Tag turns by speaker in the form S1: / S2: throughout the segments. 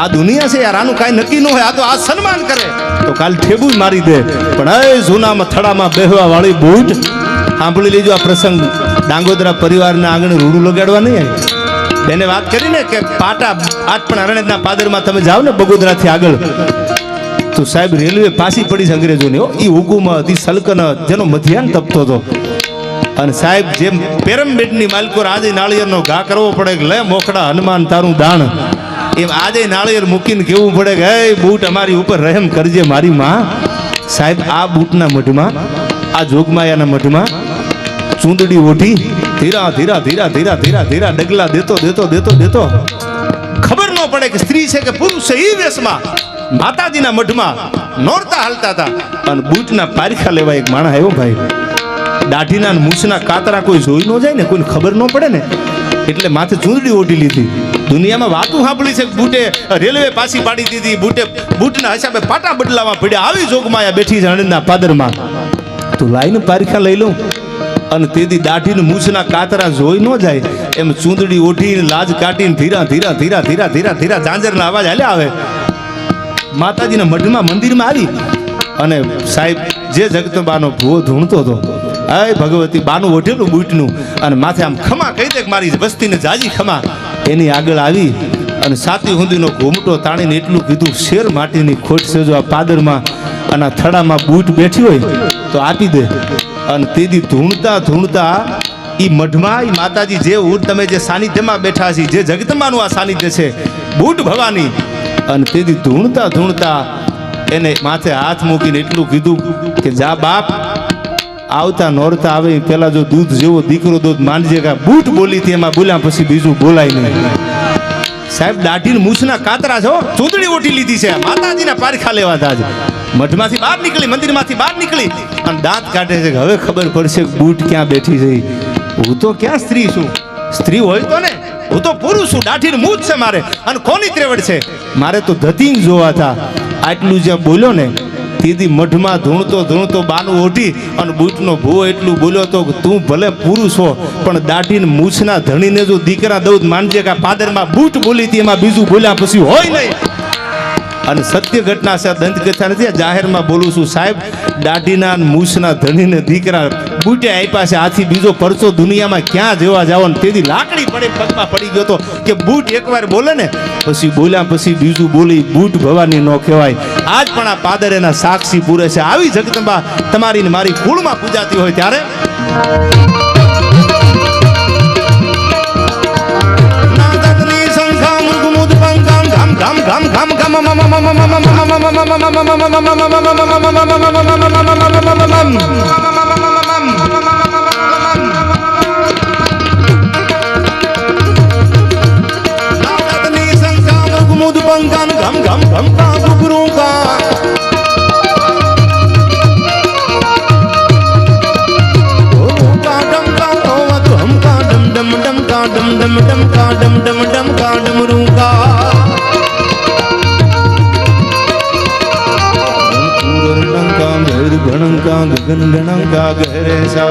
S1: આ દુનિયા છે યાર, આનું કાંઈ નક્કી ન હોય, આ તો આ સન્માન કરે. તો કાલ ઠેબુ મારી દે. પણ એ જૂનામાં થડામાં બેહવા વાળી બૂટ, સાંભળી લેજો આ પ્રસંગ. ડાંગોદરા પરિવારના આંગણે રૂડું લગાડવા નહીં આવી. બેને વાત કરીને કે પાટા, આઠ પણ અરણ્યના પાદરમાં તમે જાઓ ને બગોદરાથી આગળ. તો સાહેબ, રેલવે પાછી પડી છે અંગ્રેજોની એ હુકુમત એ સલ્તનત જેનો મધ્યાન તપતો હતો. અને સાહેબ, જેમ પેરમબેટની માલકો આજે નાળિયેરનો ઘા કરવો પડે લે મોખડા હનુમાન તારું દાણ. એમ આજે નાળિયેર મૂકીને કેવું પડે કે, હે, બૂટ અમારી ઉપર રહેમ કરજે મારી માં. સાહેબ, આ બૂટના મઢમાં, આ જોગમાયાના મઢમાં ચૂંદડી ઓઢી ધીરા ધીરા ધીરા ધીરા ધીરા ધીરા ડગલા દેતો દેતો દેતો દેતો. ખબર ન પડે કે સ્ત્રી છે કે પુરુષ છે એ વેશમાં. માતાજીના મઢમાં નોરતા હાલતા હતા. અને બૂટના પારખા લેવા એક માણસ આવ્યો, ભાઈ, દાઢીના મૂછના કાતરા કોઈ જોઈ ન જાય ને? કોઈને ખબર ન પડે ને? એટલે માથે ચૂંદડી ઓઢી લીધી. દુનિયામાં વાતું સાંભળી છે બુટે રેલવે પાછી પાડી દીધી, બૂટે બૂટના હિસાબે પાટા બદલાવા પડ્યા. આવી જોગમાયા બેઠી છે અણંદના પાદરમાં. તું લાઈને પારખા લઈ લઉં. અને તેથી દાઢીને મૂછના કાતરા જોઈ ન જાય. એમ ચૂંદડી ઓઢીને લાજ કાઢીને ધીરા ધીરા ધીરા ધીરા ધીરા ધીરા ઝાંઝરના અવાજ હાલ્યા આવે. માતાજીના મઢમાં મંદિરમાં આવી. અને સાહેબ, જે જગતબાનો ભૂવો ધૂણતો હતો. આય ભગવતી, બાનું ઓઢેલું બૂટનું. અને માથે આમ ખમા કહી દે મારી વસ્તીને જાજી ખમા. એની આગળ આવી અને સાતી હુંદીનો ઘૂમટો તાણીને એટલું કીધું, શેર માટીની ખોટ છે જો આ પાદરમાં અને આ થડામાં બૂટ બેઠી હોય તો આપી દે. અને તેથી ધૂણતા ધૂણતા એ મઢમાં એ માતાજી જે ઉર તમે જે સાનિધ્યમાં બેઠા છે, જે જગતમાનું આ સાનિધ્ય છે, બૂટ ભવાની. અને તેથી ધૂણતા ધૂણતા એને માથે હાથ મૂકીને એટલું કીધું કે, જા બાપ આવતા નોરતા આવે પેલા જો દૂધ જેવો દીકરો દૂધ માંડજે કા બૂટ બોલી હતી, એમાં બોલ્યા પછી બીજું બોલાય નહીં. સાહેબ દાઢી મૂછના કાતરા છો ચૂંટણી ઓટી લીધી છે. માતાજીના પારખા લેવા હતા મઠમાંથી બહાર નીકળી, મંદિરમાંથી બહાર નીકળી અને દાંત કાઢે છે હવે ખબર પડશે બૂટ ક્યાં બેઠી છે. હું તો ક્યાં સ્ત્રી છું? સ્ત્રી હોય તો ને? હું તો પુરુષ છું. દાઢી મૂછ છે મારે. અને કોની ત્રેવડ છે? મારે તો ધતિંગ જોવા હતા આટલું જ્યાં બોલ્યો ને તેથી મઢમાં ધૂણતો ધૂણતો બાનું ઓઢી અને બૂટનો ભૂવો એટલું બોલ્યો તો તું ભલે પુરુષ હો, પણ દાઢીને મૂછના ધણીને જો દીકરા દઉં માનજે કે પાદરમાં બૂટ બોલી હતી, એમાં બીજું બોલ્યા પછી હોય નહીં. અને સત્ય ઘટના છે દંતકથા નથી આ જાહેરમાં બોલું છું, સાહેબ, દાઢીના મૂસના ધણીને દીકરા બૂટે આપ્યા છે, આથી બીજો પરચો દુનિયામાં ક્યાં જેવા જાવ ને તેથી લાકડી પડે પગમાં પડી ગયો તો કે બૂટ એકવાર બોલે ને, પછી બોલ્યા, પછી બીજું બોલી, બૂટ ભવાની ન કહેવાય. આજ પણ આ પાદર એના સાક્ષી પૂરે છે. આવી જગદંબા તમારી મારી કુળમાં પૂજાતી હોય ત્યારે? gam gam gam ગણંકા ગગન ગણંકા ગહેરે સા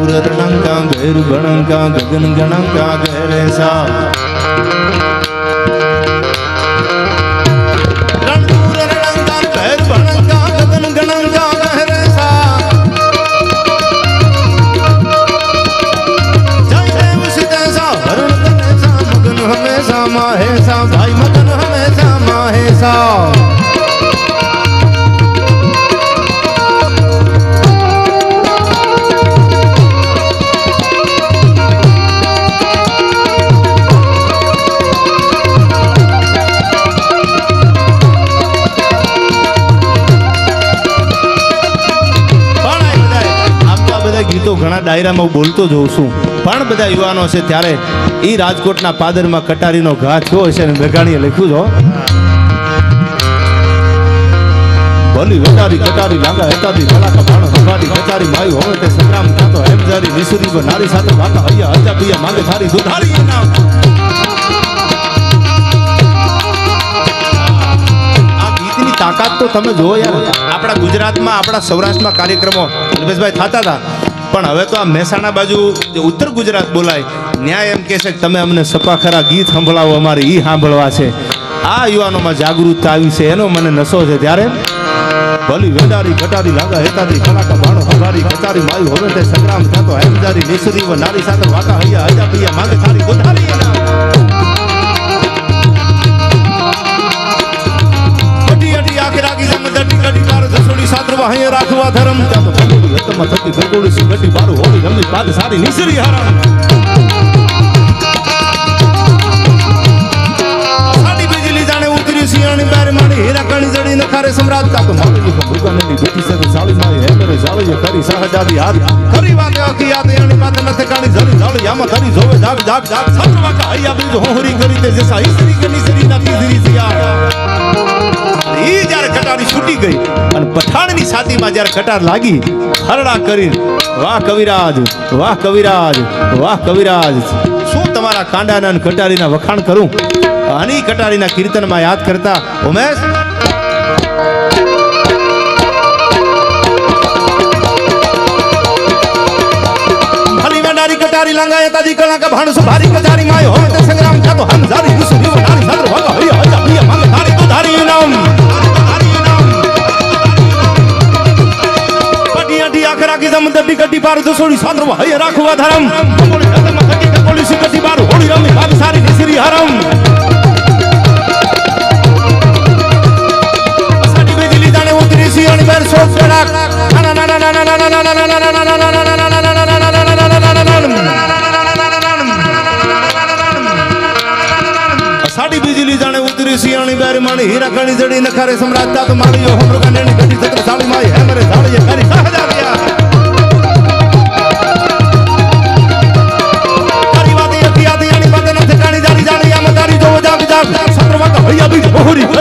S1: ગૈર ગણંકા ગગન ગણંકા ગગન ગણંકા ગહેરે સા ભાઈ મગન હમેશા માહેશા ડાયરામાં બોલતો જોઉં છું. પણ બધા યુવાનો છે ત્યારે એ રાજકોટના પાદરમાં કટારીનો ઘા થયો હશે અને મેઘાણીએ લખ્યું છો ભલી વટારી, કટારી, લાંગા હેતારી કલાકા ભાણો સંભાળી કચારી માયું, હવે તે સંગ્રામ થતો, હેમજારી, નિસુરી પર નારી સાથે વાતા, હૈયા હજા પિયા, માંગે થારી દુધારી નામ. તાકાત તો તમે જુઓ યાર. આપણા ગુજરાતમાં, આપણા સૌરાષ્ટ્રમાં કાર્યક્રમો અલ્પેશભાઈ થતા હતા. પણ હવે તો આ મહેસાણા બાજુ જે ઉત્તર ગુજરાત બોલાય, ન્યાય એમ કહે કે તમે અમને સપાખરા ગીત સંભળાવો, અમારે એ સાંભળવા છે. આ યુવાનોમાં જાગૃતતા આવી છે, એનો મને નશો છે. ત્યારે ભલી વેડારી ઘટારી લાગા હેતારી કલાકા ભાણો હંગારી કચારી માયું હવે તે સંગ્રામ થતો, હેમજારી નિસરી નારી સાથે વાકા હૈયા હજા પૈયા માંગે તારી ગોધારી આખે રાખી જમ દડી કડી તાર દસોડી સાત્રવા, હૈયા રાખવા ધરમ હતમાં થતી ભગોડી સી ગટી બારું હોળી રમી પાદ સારી નિસરી હરણ. સાડી બીજલી જાણે ઉતરી સિયાણી બાર માણી હીરા કણી જડી નખારે સમ્રાટ તા તો મારી કો ભૂકાનેની બેટી સાથે સાળી માં હે મેરે સાળી કરી સહજાદી હાથ. ખરી વાત આખી યાદ એની માથે નથે કાણી જડી જાળી. આમાં ખરી જોવે જાગ જાગ જાગ. સત્ર વાકા હૈયા બીજ હોહરી કરી તે જેસા ઈસરી કે નિસરી ના તીસરી સિયા ઈ જ્યારે કટારી છૂટી ગઈ અને પઠાણની છાતીમાં જ્યારે કટાર લાગી, હરડા કરી વાહ કવિરાજ વાહ કવિરાજ વાહ કવિરાજ. શું તમારા કાંડાના અને કટારીના વખાણ કરું? આની કટારીના કીર્તનમાં યાદ કરતા ઉમેશ? કટારી લંગાયતા તાજી કલા ભાણસો ભારી સુભારી પાર દસોડી સાંદ્રમ હૈયા રાખવા ધરમ કમોળી હદમાં થકી કકોળી સી કટી બાર હોડી અમી ભાગ સારી નિસરી હરમ સાડી બેજલી દાણે ઉતરી સી અણી બેર સોસ કડાક ના ના ના ના ના ના ના ના ના ના ના ના ના સાડી બીજલી જાણે ઉતરી સિયાણી બેર માણી હીરા કણી જડી નખારે સમ્રાટ તા માળીઓ હમરો કાંડેની કટી સત્ર સાડી માય હે મરે સાળીએ કરી 허리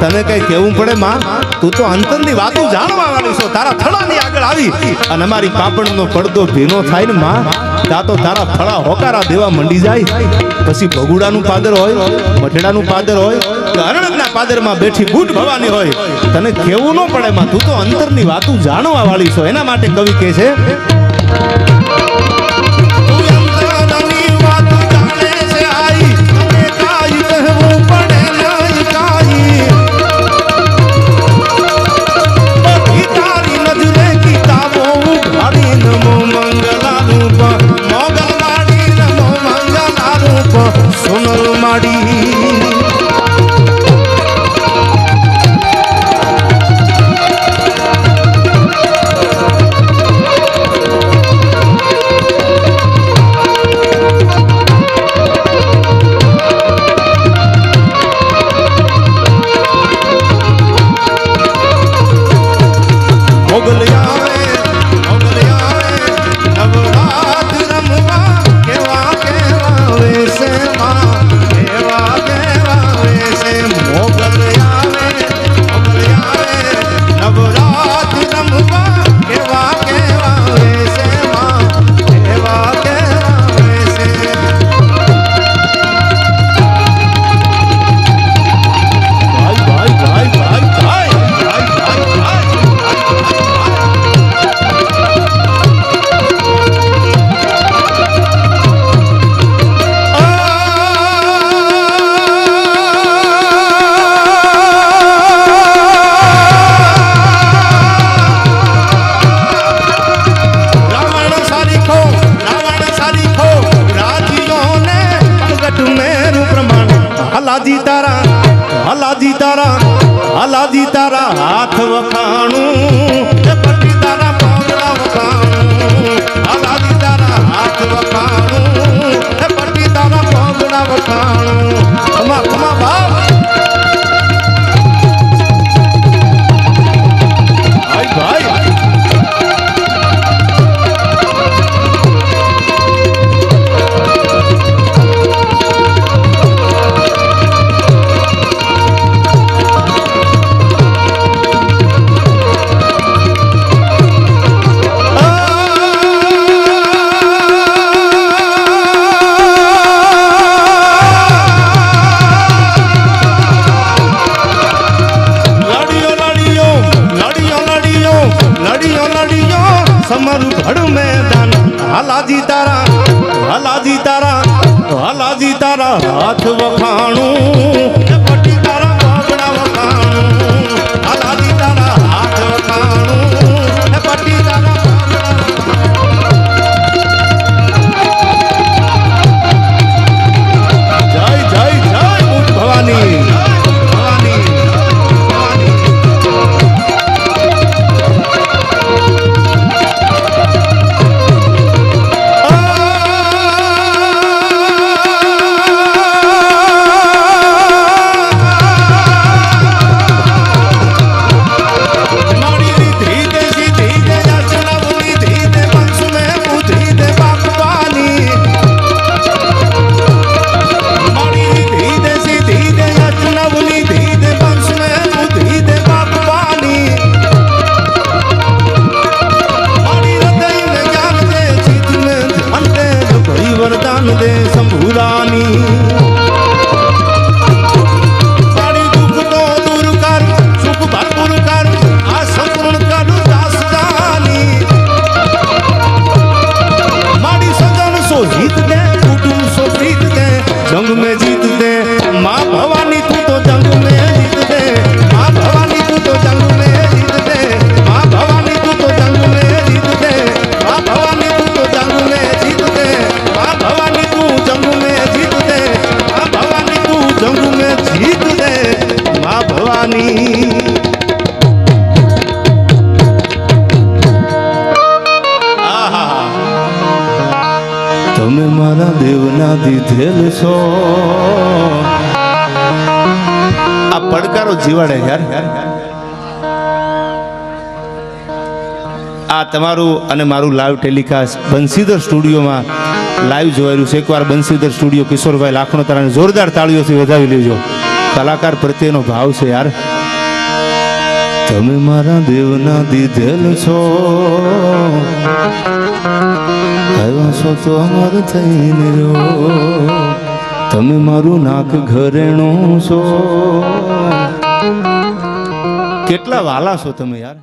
S1: તને કઈ કેવું પડે, માં? તું તો અંતરની વાતો જાણવા વાળી છો. તારા થડાની આગળ આવી. અને અમારી પાપણનો પડદો ભીનો થાય ને, માં? તા તો તારા ફળા હોકારા દેવા મંડી જાય. પછી ભગુડાનું પાદર હોય, મઠેડાનું પાદર હોય, કે અરણના પાદરમાં બેઠી બૂટ ભવાની હોય. તને કેવું ન પડે, માં. તું તો અંતરની વાતો જાણવા વાળી છો. એના માટે કવિ કહે છે દીધેલ છો. આ પડકારો જીવાડે યાર. આ તમારું અને મારું લાઈવ ટેલિકાસ્ટ બંસીધર સ્ટુડિયોમાં લાઈવ જોવાયું છે. એકવાર બંસીધર સ્ટુડિયો કિશોરભાઈ લાખનો લાખણોતરાને જોરદાર તાળીઓથી વધાવી લેજો. કલાકાર પ્રત્યેનો ભાવ છે યાર. તમે મારા દેવના દીધેલ છો. આવ્યા છો તો અમારે થઈને જો તમે મારું નાક ઘરેણું છો. કેટલા વાલા છો તમે યાર?